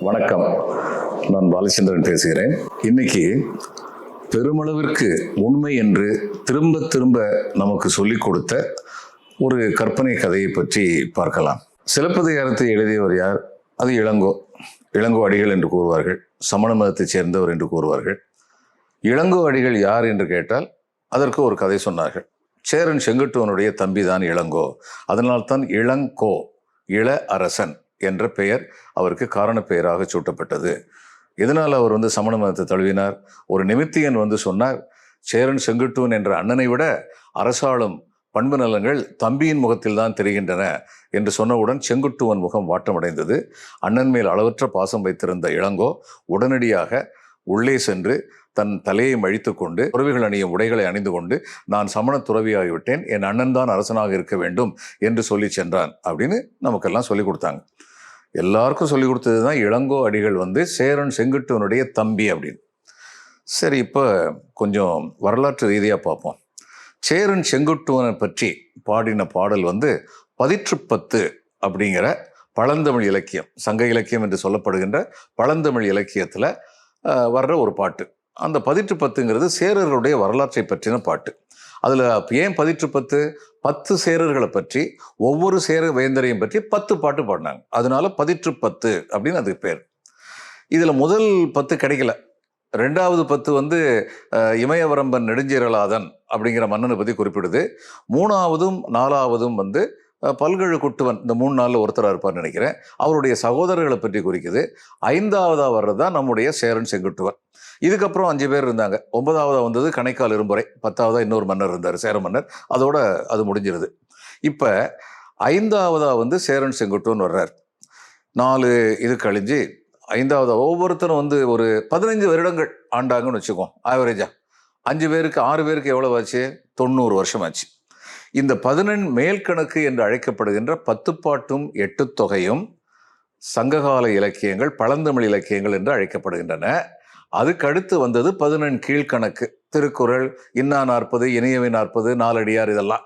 வணக்கம். நான் பாலச்சந்திரன் பேசுகிறேன். இன்னைக்கு பெருமளவிற்கு உண்மை என்று திரும்ப திரும்ப நமக்கு சொல்லிக் கொடுத்த ஒரு கற்பனை கதையை பற்றி பார்க்கலாம். சிலப்பதிகாரத்தை எழுதியவர் யார்? அது இளங்கோ. இளங்கோ அடிகள் என்று கூறுவார்கள். சமண மதத்தைச் சேர்ந்தவர் என்று கூறுவார்கள். இளங்கோ அடிகள் யார் என்று கேட்டால் அதற்கு ஒரு கதை சொன்னார்கள். சேரன் செங்குட்டுவனுடைய தம்பி தான் இளங்கோ. அதனால்தான் இளங்கோ இள அரசன். என்ற பெயர் அவருக்கு காரண பெயராக சூட்டப்பட்டது. இதனால் அவர் வந்து சமண மதத்தை தழுவினார்? ஒரு நிமித்தியன் வந்து சொன்னார் சேரன் செங்குட்டுவன் என்ற அண்ணனை விட அரசாளும் பண்பு நலங்கள் தம்பியின் முகத்தில் தான் தெரிகின்றன என்று சொன்னவுடன் செங்குட்டுவன் முகம் வாட்டமடைந்தது. அண்ணன் மேல் அளவற்ற பாசம் வைத்திருந்த இளங்கோ உடனடியாக உள்ளே சென்று தன் தலையை மழித்து கொண்டு துறவிகள் அணியும் உடைகளை அணிந்து கொண்டு நான் சமண துறவியாகிவிட்டேன் என் அண்ணன் தான் அரசனாக இருக்க வேண்டும் என்று சொல்லி சென்றான் அப்படின்னு நமக்கெல்லாம் சொல்லிக் கொடுத்தாங்க. எல்லாருக்கும் சொல்லிக் கொடுத்தது தான் இளங்கோ அடிகள் வந்து சேரன் செங்குட்டுவனுடைய தம்பி அப்படின்னு. சரி இப்போ கொஞ்சம் வரலாற்று ரீதியாக பார்ப்போம். சேரன் செங்குட்டுவனை பற்றி பாடின பாடல் வந்து பதிற்றுப்பத்து அப்படிங்கிற பழந்தமிழ் இலக்கியம் சங்க இலக்கியம் என்று சொல்லப்படுகின்ற பழந்தமிழ் இலக்கியத்தில் வர்ற ஒரு பாட்டு. அந்த பதிற்று பத்துங்கிறது சேரர்களுடைய வரலாற்றை பற்றின பாட்டு. அதில் ஏன் பதிற்று பத்து? பத்து சேரர்களை பற்றி ஒவ்வொரு சேர வேந்தரையும் பற்றி பத்து பாட்டு பாடினாங்க. அதனால பதிற்று பத்து அப்படின்னு அதுக்கு பேர். இதில் முதல் பத்து கிடைக்கல. ரெண்டாவது பத்து வந்து இமயவரம்பன் நெடுஞ்சீரலாதன் அப்படிங்கிற மன்னனை பற்றி குறிப்பிடுது. மூணாவதும் நாலாவதும் வந்து அஹ், பல்கழு குட்டுவன் இந்த மூணு நாளில் ஒருத்தராக இருப்பார்னு நினைக்கிறேன். அவருடைய சகோதரர்களை பற்றி குறிக்குது. ஐந்தாவதாக வர்றது தான் நம்முடைய சேரன் செங்குட்டுவன். இதுக்கப்புறம் அஞ்சு பேர் இருந்தாங்க. ஒன்பதாவதாக வந்தது கணைக்கால் இரும்புரை. பத்தாவதாக இன்னொரு மன்னர் இருந்தார் சேர மன்னர். அதோட அது முடிஞ்சிருது. இப்போ ஐந்தாவதாக வந்து சேரன் செங்குட்டுவன் வர்றார். நாலு இது கழிஞ்சு ஐந்தாவதாக ஒவ்வொருத்தரும் வந்து ஒரு பதினஞ்சு வருடங்கள் ஆண்டாங்கன்னு வச்சுக்கோம் ஆவரேஜா. அஞ்சு பேருக்கு ஆறு பேருக்கு எவ்வளோ ஆச்சு? தொண்ணூறு வருஷம் ஆச்சு. இந்த பதினெண் மேல்கணக்கு என்று அழைக்கப்படுகின்ற பத்துப்பாட்டும் எட்டு தொகையும் சங்ககால இலக்கியங்கள் பழந்தமிழ் இலக்கியங்கள் என்று அழைக்கப்படுகின்றன. அதுக்கு அடுத்து வந்தது பதினெண் கீழ்கணக்கு திருக்குறள் இன்னா நாற்பது இணையவை நாற்பது நாலடியார் இதெல்லாம்.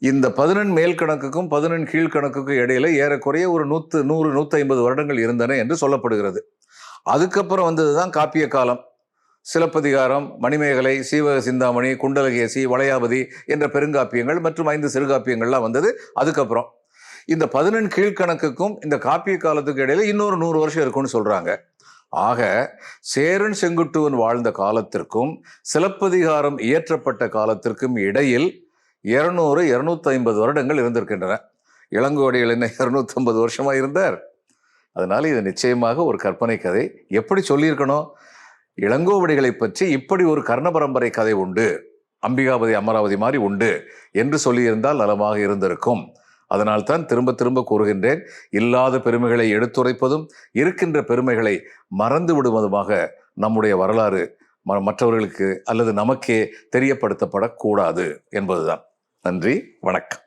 இந்த பதினெண் மேல் கணக்குக்கும் பதினெண் கீழ்கணக்குக்கும் இடையில ஏறக்குறைய ஒரு நூற்று நூறு நூற்றி ஐம்பது வருடங்கள் இருந்தன என்று சொல்லப்படுகிறது. அதுக்கப்புறம் வந்தது தான் காப்பிய காலம். சிலப்பதிகாரம் மணிமேகலை சீவக சிந்தாமணி குண்டலகேசி வளையாபதி என்ற பெருங்காப்பியங்கள் மற்றும் ஐந்து சிறுகாப்பியங்கள்லாம் வந்தது. அதுக்கப்புறம் இந்த பதினெண் கீழ்கணக்குக்கும் இந்த காப்பிய காலத்துக்கு இடையில இன்னொரு நூறு வருஷம் இருக்கும்னு சொல்றாங்க. ஆக சேரன் செங்குட்டுவன் வாழ்ந்த காலத்திற்கும் சிலப்பதிகாரம் இயற்றப்பட்ட காலத்திற்கும் இடையில் இருநூறு இருநூத்தி ஐம்பது வருடங்கள் இருந்திருக்கின்றன. இளங்கோடிகள் என்ன இருநூத்தி வருஷமா இருந்தார். அதனால இது நிச்சயமாக ஒரு கற்பனை கதை. எப்படி சொல்லியிருக்கணும்? இளங்கோவடிகளை பற்றி இப்படி ஒரு கர்ண பரம்பரை கதை உண்டு. அம்பிகாபதி அமராவதி மாதிரி உண்டு என்று சொல்லியிருந்தால் நலமாக இருந்திருக்கும். அதனால்தான் திரும்ப திரும்ப கூறுகின்றேன் இல்லாத பெருமைகளை எடுத்துரைப்பதும் இருக்கின்ற பெருமைகளை மறந்து விடுவதுமாக நம்முடைய வரலாறு ம- மற்றவர்களுக்கு அல்லது நமக்கே தெரியப்படுத்தப்படக்கூடாது என்பதுதான். நன்றி வணக்கம்.